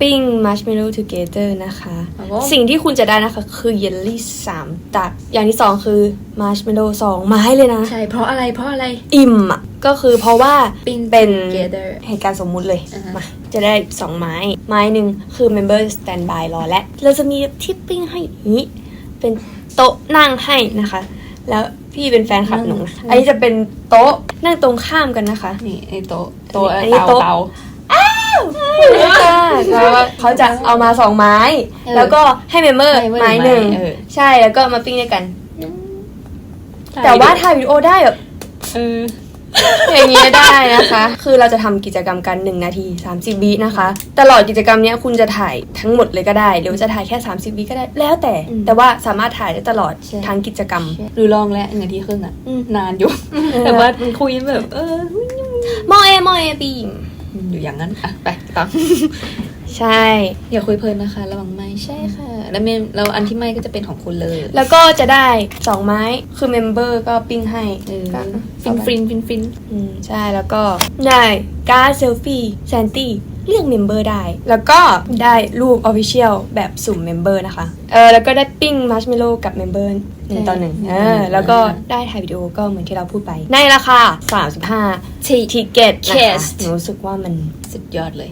ปิ้งมัชเมลโล่ทูเกเตอร์นะคะครับผมสิ่งที่คุณจะได้นะคะ คือเยลลี่สามตัก อย่างที่สองคือมัชเมลโล่สองไม้เลยนะ ใช่ เพราะอะไรเพราะอะไร อิ่มอะ ก็คือเพราะว่าปิ้งเป็น together เหตุการณ์สมมุติเลยอ่าฮะมาจะได้2ไม้ ไม้หนึ่งคือ member standby รอและ เราจะมีที่ปิ้งให้อย่างนี้ เป็นโต๊ะนั่งให้นะคะ แล้วพี่เป็นแฟนคลับหนูนะอันนี้จะเป็นโต๊ะนั่งตรงข้ามกันนะคะ นี่ไอโต๊ะโต๊ะอันนี้เตาโต๊ะ เตาค่ะแล้วว่าเขาจะเอามาสองไม้ เออแล้วก็ให้เมมเบอร์ให้ member ไม้หนึ่งเออ ใช่แล้วก็มาปิ้งด้วยกัน แต่ว่าถ่ายวิดีโอได้แบบ เออ อย่างนี้ได้นะคะ คือเราจะทำกิจกรรมกัน 1 นาที 30วินะคะ ตลอดกิจกรรมเนี้ยคุณจะถ่ายทั้งหมดเลยก็ได้ หรือว่าจะถ่ายแค่ 30วิก็ได้ แล้วแต่ อืมแต่ว่าสามารถถ่ายได้ตลอดใช่ ทั้งกิจกรรม หรือลองแล้วหนึ่งนาทีครึ่งอะอืม นานอยู่ แต่ว่ามันคุยแบบ เออมอเอมอเอบีมอยู่อย่างนั้นอะไปต่อ ใช่ อย่าคุยเพลินนะคะ ระวังไม่ใช่ค่ะ แล้วเมมแล้วอันที่ไม่ก็จะเป็นของคุณเลยแล้วก็จะได้2ไม้คือเมมเบอร์ก็ปิ้งให้เออก็ฟินฟินฟินฟินอืมใช่แล้วก็ได้การ์ดเซลฟี่แซนตี้เลือกเมมเบอร์ได้ แล้วก็ได้รูปออฟฟิเชียลแบบสุ่มเมมเบอร์นะคะ เออแล้วก็ได้ปิ้งมัชเมลโล่กับเมมเบอร์หนึ่งต่อหนึ่งเออแล้วก็ได้ถ่ายวิดีโอก็เหมือนที่เราพูดไป ในราคา 35ที่ทิเก็ตนะคะ Yes หนูรู้สึกว่ามันสุดยอดเลย